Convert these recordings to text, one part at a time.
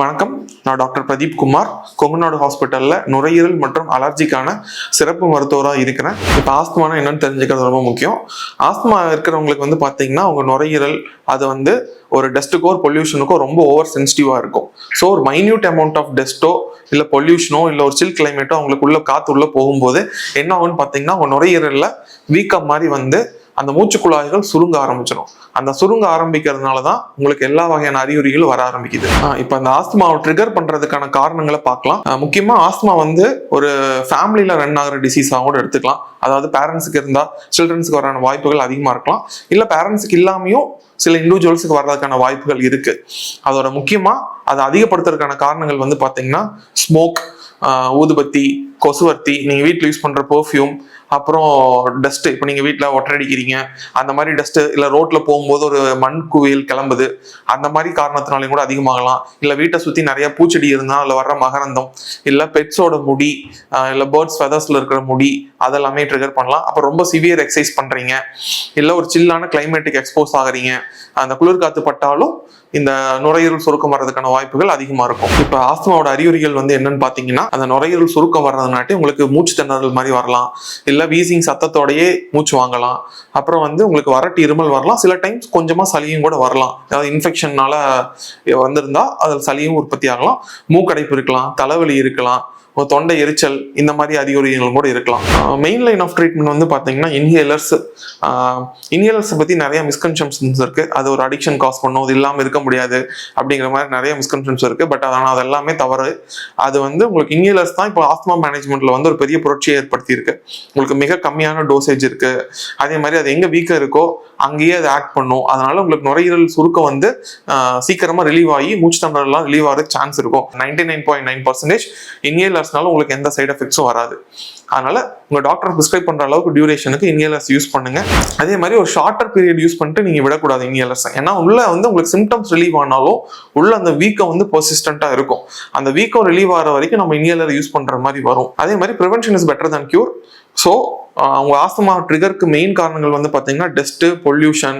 வணக்கம். நான் டாக்டர் பிரதீப் குமார். கொங்குநாடு ஹாஸ்பிட்டலில் நுரையீரல் மற்றும் அலர்ஜிக்கான சிறப்பு மருத்துவராக இருக்கிறேன். இப்போ ஆஸ்துமானா என்னன்னு தெரிஞ்சுக்கிறது ரொம்ப முக்கியம். ஆஸ்துமா இருக்கிறவங்களுக்கு வந்து பார்த்தீங்கன்னா அவங்க நுரையீரல் அது வந்து ஒரு டஸ்ட்டுக்கோ ஒரு பொல்யூஷனுக்கோ ரொம்ப ஓவர் சென்சிட்டிவாக இருக்கும். ஸோ ஒரு மைன்யூட் அமௌண்ட் ஆஃப் டஸ்ட்டோ இல்லை பொல்யூஷனோ இல்லை ஒரு சில் கிளைமேட்டோ அவங்களுக்கு உள்ள காற்று உள்ளே போகும்போது என்ன ஆகும்னு பார்த்தீங்கன்னா அவங்க நுரையீரலில் வீக்கம் மாதிரி வந்து அந்த மூச்சு குழாய்கள் சுருங்க ஆரம்பிச்சிடும் அந்த சுருங்க ஆரம்பிக்கிறதுனால தான் உங்களுக்கு எல்லா வகையான அறிகுறிகளும் வர ஆரம்பிக்குது. இப்போ அந்த ஆஸ்துமாவை ட்ரிகர் பண்ணுறதுக்கான காரணங்களை பார்க்கலாம். முக்கியமாக ஆஸ்துமா வந்து ஒரு ஃபேமிலியில் ரன் ஆகிற டிசீஸாக கூட எடுத்துக்கலாம். அதாவது பேரண்ட்ஸுக்கு இருந்தால் சில்ட்ரன்ஸுக்கு வரான வாய்ப்புகள் அதிகமாக இருக்கலாம். இல்லை பேரண்ட்ஸுக்கு இல்லாமையும் சில இண்டிவிஜுவல்ஸுக்கு வர்றதுக்கான வாய்ப்புகள் இருக்கு. அதோட முக்கியமாக அதை அதிகப்படுத்துறதுக்கான காரணங்கள் வந்து பார்த்தீங்கன்னா ஸ்மோக் ஊதுபத்தி கொசுவர்த்தி நீங்கள் வீட்டில் யூஸ் பண்ணுற பெர்ஃப்யூம் அப்புறம் டஸ்ட்டு இப்போ நீங்கள் வீட்டில் ஒட்டடிக்கிறீங்க அந்த மாதிரி டஸ்ட்டு இல்லை ரோட்டில் போகும்போது ஒரு மண் குவியல் கிளம்புது அந்த மாதிரி காரணத்தினாலையும் கூட அதிகமாகலாம். இல்லை வீட்டை சுற்றி நிறைய பூச்செடி இருந்தால் அதில் வர்ற மகரந்தம் இல்லை பெட்ஸோட முடி இல்லை பேர்ட்ஸ் ஃபெதர்ஸில் இருக்கிற முடி அதெல்லாமே ட்ரிகர் பண்ணலாம். அப்போ ரொம்ப சிவியர் எக்ஸசைஸ் பண்ணுறீங்க இல்லை ஒரு சில்லான கிளைமேட்டுக்கு எக்ஸ்போஸ் ஆகுறீங்க. அந்த குளிர் காத்து பட்டாலும் இந்த நுரையீரல் சுருக்கம் வர்றதுக்கான வாய்ப்புகள் அதிகமாக இருக்கும். இப்போ ஆஸ்துமாவோட அறிகுறிகள் வந்து என்னன்னு பார்த்தீங்கன்னா அந்த நுரையீரல் சுருக்கம் வர்றதுனாட்டி உங்களுக்கு மூச்சு திணறல் மாதிரி வரலாம். இல்லை வீசிங் சத்தத்தோடையே மூச்சு வாங்கலாம். அப்புறம் வந்து உங்களுக்கு வரட்டு இருமல் வரலாம். சில டைம்ஸ் கொஞ்சமாக சளியும் கூட வரலாம். அதாவது இன்ஃபெக்ஷன்னால வந்திருந்தா அதில் சளியும் உற்பத்தி ஆகலாம். மூக்கடைப்பு இருக்கலாம். தலைவலி இருக்கலாம். தொண்டை எரிச்சல் இந்த மாதிரி அறிகுறிகளும் கூட இருக்கலாம். மெயின் லைன் ஆஃப் ட்ரீட்மெண்ட் வந்து பார்த்தீங்கன்னா இன்ஹேலர்ஸ் இன்ஹேலர்ஸை பற்றி நிறைய மிஸ்கன்செப்ஷன்ஸ் இருக்கு. அது ஒரு அடிக்ஷன் காஸ் பண்ணும். அது இல்லாமல் இருக்க முடியாது அப்படிங்கிற மாதிரி நிறைய மிஸ்கன்செப்ஷன்ஸ் இருக்கு. பட் ஆனால் அது எல்லாமே தவறு. அது வந்து உங்களுக்கு இன்ஹேலர்ஸ் தான் இப்போ ஆஸ்மா மேனேஜ்மெண்ட்ல வந்து ஒரு பெரிய புரட்சியை ஏற்படுத்தியிருக்கு. உங்களுக்கு மிக கம்மியான டோசேஜ் இருக்கு. அதே மாதிரி அது எங்கே வீக்காக இருக்கோ அங்கேயே அது ஆக்ட் பண்ணும். அதனால உங்களுக்கு நுரையீரல் சுருக்கம் வந்து சீக்கிரமாக ரிலீவ் ஆகி மூச்சு தண்டலாம் ரிலீவ் ஆகிற சான்ஸ் இருக்கும். Ninety nine point nine percentage இன்ஹேலர்ஸ்னால உங்களுக்கு எந்த சைடு எஃபெக்ட்ஸும் வராது. அதனால உங்க டாக்டர் ப்ரிஸ்கிரைப் பண்ற அளவுக்கு டியூரேஷனுக்கு இன்ஹேலர்ஸ் யூஸ் பண்ணுங்க. அதே மாதிரி ஒரு ஷார்ட்டர் பீரியட் யூஸ் பண்ணிட்டு நீங்க விடக்கூடாது இன்ஹேலர்ஸ் ஏன்னா உள்ள வந்து உங்களுக்கு சிம்டம்ஸ் ரிலீவ் ஆனாலும் உள்ள அந்த வீக்கம் வந்து பர்சிஸ்டண்டாக இருக்கும். அந்த வீக்கம் ரிலீவ் ஆகிற வரைக்கும் நம்ம இன்ஹேலர் யூஸ் பண்ற மாதிரி வரும். அதே மாதிரி prevention is better than cure so அவங்க ஆஸ்துமா ட்ரிகருக்கு மெயின் காரணங்கள் வந்து பார்த்தீங்கன்னா டஸ்ட்டு பொல்யூஷன்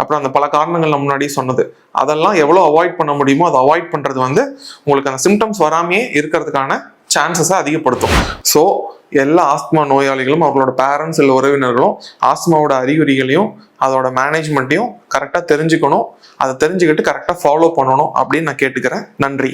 அப்புறம் அந்த பல காரணங்கள் நம்ம முன்னாடியே சொன்னது. அதெல்லாம் எவ்வளோ அவாய்ட் பண்ண முடியுமோ அதை அவாய்ட் பண்ணுறது வந்து உங்களுக்கு அந்த சிம்டம்ஸ் வராமையே இருக்கிறதுக்கான சான்சஸை அதிகப்படுத்தும். ஸோ எல்லா ஆஸ்துமா நோயாளிகளும் அவங்களோட பேரண்ட்ஸ் இல்லை உறவினர்களும் ஆஸ்துமாவோட அறிகுறிகளையும் அதோட மேனேஜ்மெண்ட்டையும் கரெக்டாக தெரிஞ்சுக்கணும். அதை தெரிஞ்சுக்கிட்டு கரெக்டாக ஃபாலோ பண்ணணும் அப்படின்னு நான் கேட்டுக்கிறேன். நன்றி.